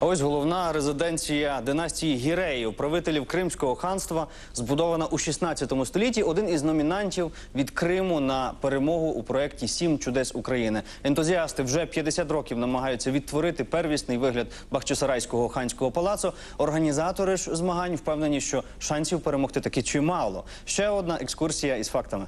Ось головна резиденція династії Гіреїв, правителів Кримського ханства, збудована у 16 столітті. Один із номінантів від Криму на перемогу у проєкті Сім чудес України. Ентузіасти вже 50 років намагаються відтворити первісний вигляд Бахчисарайського ханського палацу. Організатори ж змагань впевнені, що шансів перемогти таки чимало. Ще одна екскурсія із фактами.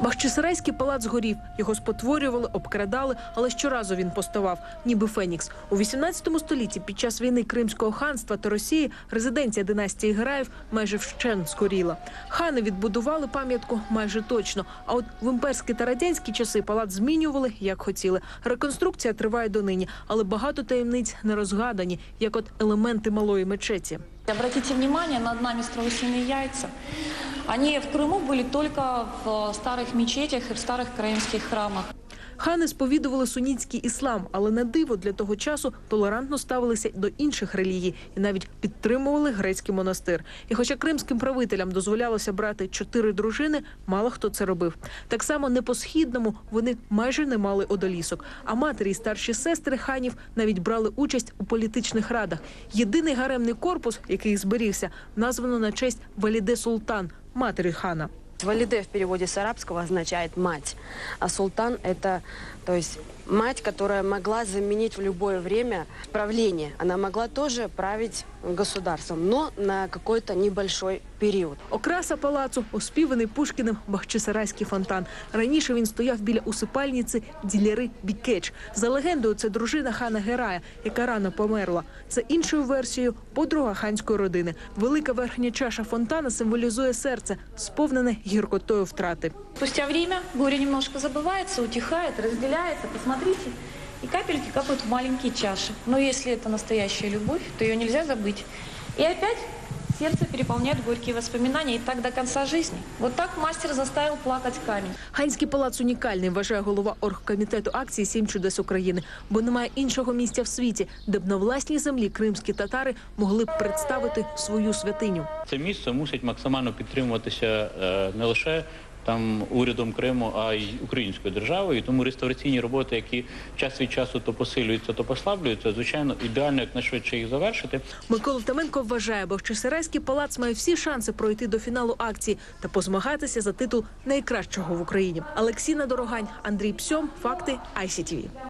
Бахчисарайський палац згорів. Його спотворювали, обкрадали, але щоразу він поставав, ніби Фенікс. У 18 столітті під час війни Кримського ханства та Росії резиденція династії Гераїв майже вщен згоріла. Хани відбудували пам'ятку майже точно. А от в імперські та радянські часи палац змінювали як хотіли. Реконструкція триває донині, але багато таємниць не розгадані, як от елементи малої мечеті. Обратите внимание, над нами страусиные яйца. Они в Крыму были только в э, старых мечетях и в старых крымских храмах. Хани сповідували сунітський іслам, але на диво для того часу толерантно ставилися до інших релігій і навіть підтримували грецький монастир. І хоча кримським правителям дозволялося брати чотири дружини, мало хто це робив. Так само не по східному вони майже не мали одолісок. А матері і старші сестри ханів навіть брали участь у політичних радах. Єдиний гаремний корпус, який зберігся, названо на честь Валіде Султан, матері хана. Валиде в переводе с арабского означает мать, а султан это, то есть мать, которая могла заменить в любое время правление. Она могла тоже править государством, но на какой-то небольшой период. Окраса палацу оспіваний Пушкіним Бахчисарайський фонтан. Раніше він стояв біля усипальниці діляри Бікеч. За легендою, це дружина хана Герая, яка рано померла. За іншою версією, подруга ханської родини. Велика верхня чаша фонтана символізує серце, сповнене гіркотою втрати. Спустя время горе немножко забывается, утихает, разделяется. Посмотрите, и капельки капают в маленькие чаши. Но если это настоящая любовь, то ее нельзя забыть. И опять сердце переполняет горькие воспоминания, и так до конца жизни. Вот так мастер заставил плакать камень. Ханський палац унікальний, вважає голова оргкомітету акції Сім чудес України, бо немає іншого місця в світі, де б на власній землі кримські татари могли б представити свою святиню. Це місце мусить максимально підтримуватися е, не лише там урядом Криму, а й українською державою. І Тому реставраційні роботи, які час від часу то посилюються, то послаблюються, звичайно, ідеально якнайшвидше їх завершити. Микола Втаменко вважає, Бахчисарайський палац має всі шанси пройти до фіналу акції та позмагатися за титул найкращого в Україні. Олексіна Дорогань, Андрій Псьом, факти ICTV.